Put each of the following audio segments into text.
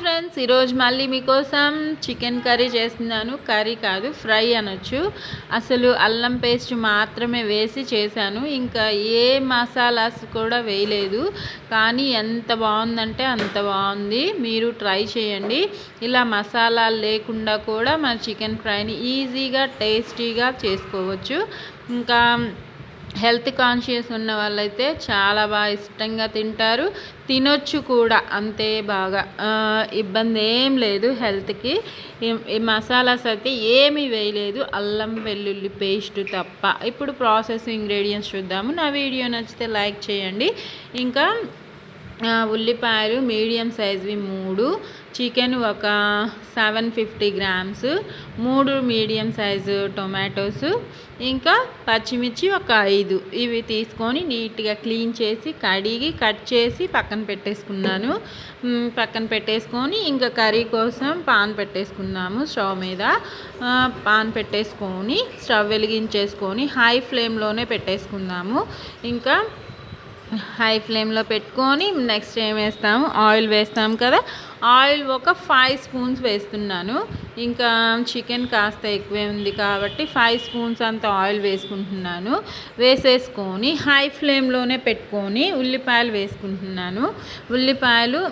Friends ఈరోజు మళ్ళీ మీకోసం చికెన్ కర్రీ చేస్తున్నాను. కర్రీ కాదు ఫ్రై అనొచ్చు. అసలు అల్లం పేస్ట్ మాత్రమే వేసి చేశాను. ఇంకా ఏ మసాలాస్ కూడా వేయలేదు. కానీ ఎంత బాగుందంటే అంత బాగుంది. మీరు ట్రై చేయండి. ఇలా మసాలాలు లేకుండా కూడా మన చికెన్ ఫ్రైని ఈజీగా టేస్టీగా చేసుకోవచ్చు. ఇంకా హెల్త్ కాన్షియస్ ఉన్న వాళ్ళైతే చాలా బాగా ఇష్టంగా తింటారు. తినొచ్చు కూడా అంతే బాగా. ఇబ్బంది ఏం లేదు హెల్త్కి. ఈ మసాలాస్ అయితే ఏమీ వేయలేదు అల్లం వెల్లుల్లి పేస్ట్ తప్ప. ఇప్పుడు ప్రాసెస్ ఇంగ్రీడియంట్స్ చూద్దాము. నా వీడియో నచ్చితే లైక్ చేయండి. ఇంకా ఉల్లిపాయలు మీడియం సైజ్వి మూడు చికెన్ ఒక సెవెన్ ఫిఫ్టీ గ్రామ్స్ మూడు మీడియం సైజు టొమాటోస్ ఇంకా పచ్చిమిర్చి ఒక ఐదు. ఇవి తీసుకొని నీట్గా క్లీన్ చేసి కడిగి కట్ చేసి పక్కన పెట్టేసుకున్నాను. పక్కన పెట్టేసుకొని ఇంకా కర్రీ కోసం పాన్ పెట్టేసుకున్నాము స్టవ్ మీద. పాన్ పెట్టేసుకొని స్టవ్ వెలిగించేసుకొని హై ఫ్లేమ్లోనే పెట్టేసుకున్నాము. ఇంకా హై ఫ్లేమ్లో పెట్టుకొని నెక్స్ట్ ఏం వేస్తాము? ఆయిల్ వేస్తాం కదా. ఆయిల్ ఒక ఫైవ్ స్పూన్స్ వేస్తున్నాను. ఇంకా చికెన్ కాస్త ఎక్కువే ఉంది కాబట్టి ఫైవ్ స్పూన్స్ అంత ఆయిల్ వేసుకుంటున్నాను. వేసేసుకొని హై ఫ్లేమ్లోనే పెట్టుకొని ఉల్లిపాయలు వేసుకుంటున్నాను. ఉల్లిపాయలు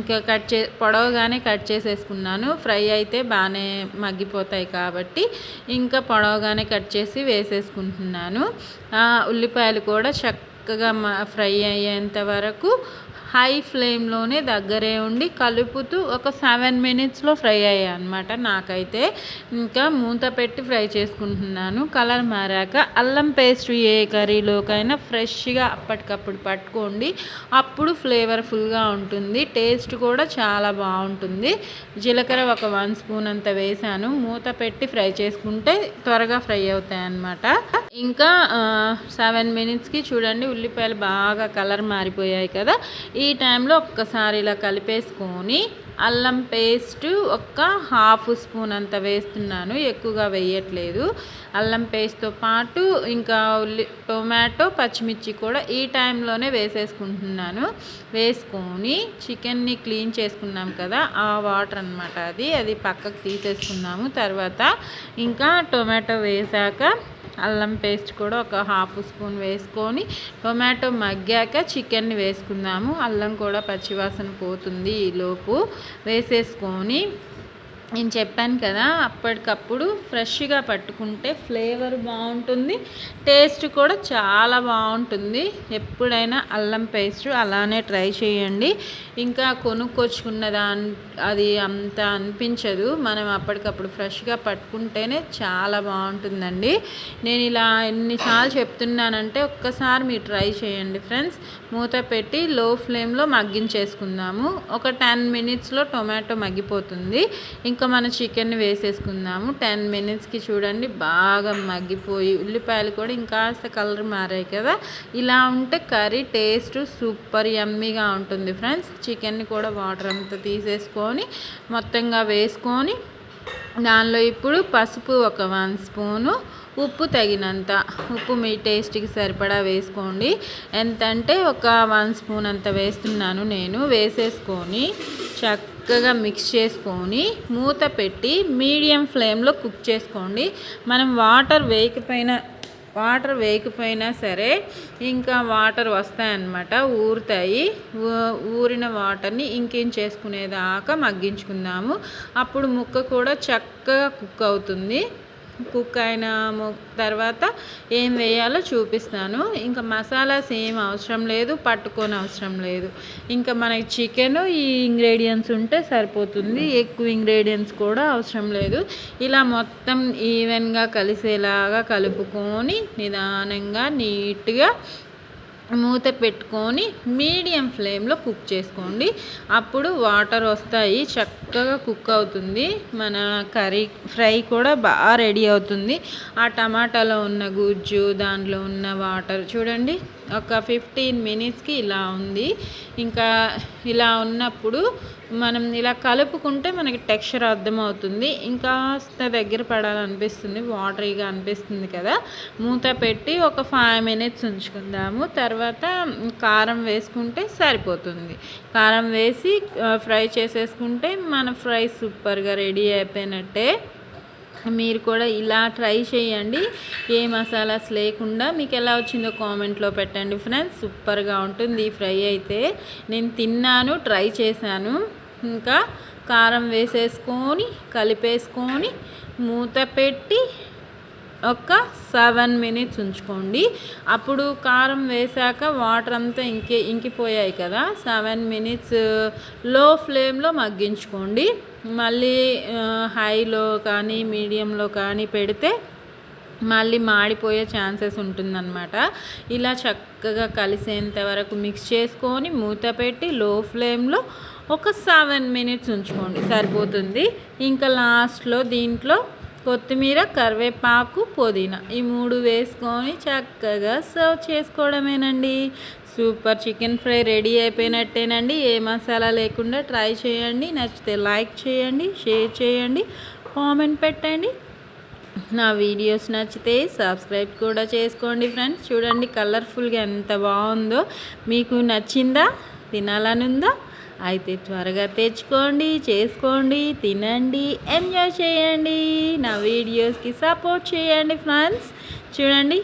ఇంకా కట్ చే పొడవగానే కట్ చేసేసుకున్నాను. ఫ్రై అయితే బాగానే మగ్గిపోతాయి కాబట్టి ఇంకా పొడవగానే కట్ చేసి వేసేసుకుంటున్నాను. ఉల్లిపాయలు కూడా చక్క చక్కగా ఫ్రై అయ్యేంత వరకు హై ఫ్లేమ్లోనే దగ్గరే ఉండి కలుపుతూ ఒక సెవెన్ మినిట్స్లో ఫ్రై అయ్యాయి అనమాట నాకైతే. ఇంకా మూత పెట్టి ఫ్రై చేసుకుంటున్నాను. కలర్ మారాక అల్లం పేస్ట్ ఏ కర్రీలోకైనా ఫ్రెష్గా అప్పటికప్పుడు పట్టుకోండి. అప్పుడు ఫ్లేవర్ఫుల్గా ఉంటుంది. టేస్ట్ కూడా చాలా బాగుంటుంది. జీలకర్ర ఒక వన్ స్పూన్ అంత వేసాను మూత పెట్టి ఫ్రై చేసుకుంటే త్వరగా ఫ్రై అవుతాయి అన్నమాట. ఇంకా సెవెన్ మినిట్స్కి చూడండి ఉల్లిపాయలు బాగా కలర్ మారిపోయాయి కదా. ఈ టైంలో ఒక్కసారి ఇలా కలిపేసుకొని అల్లం పేస్ట్ ఒక హాఫ్ స్పూన్ అంత వేస్తున్నాను ఎక్కువగా వేయట్లేదు. అల్లం పేస్ట్తో పాటు ఇంకా ఉల్లి టొమాటో పచ్చిమిర్చి కూడా ఈ టైంలోనే వేసేసుకుంటున్నాను. వేసుకొని చికెన్ని క్లీన్ చేసుకున్నాం కదా ఆ వాటర్ అనమాట అది. అది పక్కకు తీసేసుకున్నాము. తర్వాత ఇంకా టొమాటో వేసాక అల్లం పేస్ట్ కూడా ఒక హాఫ్ స్పూన్ వేసుకొని టొమాటో మగ్గాక చికెన్ని వేసుకుందాము. అల్లం కూడా పచ్చివాసన పోతుంది ఈలోపు వేసేసుకొని నేను చెప్పాను కదా అప్పటికప్పుడు ఫ్రెష్గా పట్టుకుంటే ఫ్లేవర్ బాగుంటుంది టేస్ట్ కూడా చాలా బాగుంటుంది. ఎప్పుడైనా అల్లం పేస్ట్ అలానే ట్రై చేయండి. ఇంకా కొనుక్కొచ్చుకున్న దాని అది అంత అనిపించదు. మనం అప్పటికప్పుడు ఫ్రెష్గా పట్టుకుంటేనే చాలా బాగుంటుందండి. నేను ఇలా ఎన్నిసార్లు చెప్తున్నానంటే ఒక్కసారి మీరు ట్రై చేయండి ఫ్రెండ్స్. మూత పెట్టి లో ఫ్లేమ్లో మగ్గించేసుకుందాము. ఒక టెన్ మినిట్స్లో టొమాటో మగ్గిపోతుంది. ఇంకా ఇంకా మన చికెన్ వేసేసుకుందాము. టెన్ మినిట్స్కి చూడండి బాగా మగ్గిపోయి ఉల్లిపాయలు కూడా ఇంకాస్త కలర్ మారాయి కదా. ఇలా ఉంటే కర్రీ టేస్ట్ సూపర్ యమ్మీగా ఉంటుంది ఫ్రెండ్స్. చికెన్ని కూడా వాటర్ అంతా తీసేసుకొని మొత్తంగా వేసుకొని దానిలో ఇప్పుడు పసుపు ఒక వన్ స్పూను ఉప్పు తగినంత. ఉప్పు మీ టేస్ట్కి సరిపడా వేసుకోండి. ఎంత అంటే ఒక వన్ స్పూన్ అంత వేస్తున్నాను నేను. వేసేసుకొని చక్క చక్కగా మిక్స్ చేసుకొని మూత పెట్టి మీడియం ఫ్లేమ్లో కుక్ చేసుకోండి. మనం వాటర్ వేయకపోయినా వాటర్ వేయకపోయినా సరే ఇంకా వాటర్ వస్తాయన్నమాట ఊరుతాయి. ఊరిన వాటర్ని ఇంకేం చేసుకునేదాకా మగ్గించుకుందాము. అప్పుడు ముక్క కూడా చక్కగా కుక్ అవుతుంది. కుక్ అయిన తర్వాత ఏం వేయాలో చూపిస్తాను. ఇంకా మసాలాస్ ఏం అవసరం లేదు పట్టుకొని అవసరం లేదు. ఇంకా మనకి చికెన్ ఈ ఇంగ్రీడియంట్స్ ఉంటే సరిపోతుంది ఎక్కువ ఇంగ్రీడియంట్స్ కూడా అవసరం లేదు. ఇలా మొత్తం ఈవెన్గా కలిసేలాగా కలుపుకొని నిదానంగా నీట్గా మూత పెట్టుకొని మీడియం ఫ్లేమ్లో కుక్ చేసుకోండి. అప్పుడు వాటర్ వస్తాయి చక్కగా కుక్ అవుతుంది. మన కర్రీ ఫ్రై కూడా బాగా రెడీ అవుతుంది. ఆ టమాటాలో ఉన్న గుజ్జు దాంట్లో ఉన్న వాటర్ చూడండి. ఒక ఫిఫ్టీన్ మినిట్స్కి ఇలా ఉంది. ఇంకా ఇలా ఉన్నప్పుడు మనం ఇలా కలుపుకుంటే మనకి టెక్స్చర్ అర్థమవుతుంది. ఇంకా దగ్గర పడాలనిపిస్తుంది వాటరీగా అనిపిస్తుంది కదా. మూత పెట్టి ఒక ఫైవ్ మినిట్స్ ఉంచుకుందాము. తర్వాత కారం వేసుకుంటే సరిపోతుంది. కారం వేసి ఫ్రై చేసేసుకుంటే మన ఫ్రై సూపర్గా రెడీ అయిపోయినట్టే. మీరు కూడా ఇలా ట్రై చేయండి. ఏ మసాలాస్ లేకుండా మీకు ఎలా వచ్చిందో కామెంట్లో పెట్టండి ఫ్రెండ్స్. సూపర్గా ఉంటుంది ఈ ఫ్రై అయితే. నేను తిన్నాను ట్రై చేశాను. ఇంకా కారం వేసేసుకొని కలిపేసుకొని మూత పెట్టి ఒక సెవెన్ మినిట్స్ ఉంచుకోండి. అప్పుడు కారం వేసాక వాటర్ అంతా ఇంకే ఇంకిపోయాయి కదా. సెవెన్ మినిట్స్లో ఫ్లేమ్లో మగ్గించుకోండి. మళ్ళీ హైలో కానీ మీడియంలో కానీ పెడితే మళ్ళీ మాడిపోయే ఛాన్సెస్ ఉంటుందన్నమాట. ఇలా చక్కగా కలిసేంత వరకు మిక్స్ చేసుకొని మూత పెట్టి లో ఫ్లేమ్లో ఒక సెవెన్ మినిట్స్ ఉంచుకోండి సరిపోతుంది. ఇంకా లాస్ట్లో దీంట్లో కొత్తిమీర కరివేపాకు పుదీనా ఈ మూడు వేసుకొని చక్కగా సర్వ్ చేసుకోవడమేనండి. సూపర్ చికెన్ ఫ్రై రెడీ అయిపోయినట్టేనండి. ఏ మసాలా లేకుండా ట్రై చేయండి. నచ్చితే లైక్ చేయండి షేర్ చేయండి కామెంట్ పెట్టండి. నా వీడియోస్ నచ్చితే సబ్స్క్రైబ్ కూడా చేసుకోండి ఫ్రెండ్స్. చూడండి కలర్ఫుల్గా ఎంత బాగుందో. మీకు నచ్చిందా? తినాలనుందా? అయితే త్వరగా తెచ్చుకోండి చేసుకోండి తినండి ఎంజాయ్ చేయండి. నా వీడియోస్కి సపోర్ట్ చేయండి ఫ్రెండ్స్ చూడండి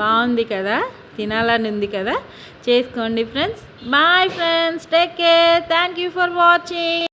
బాగుంది కదా? తినాలని ఉంది కదా? చేసుకోండి friends boy friends take care thank you for watching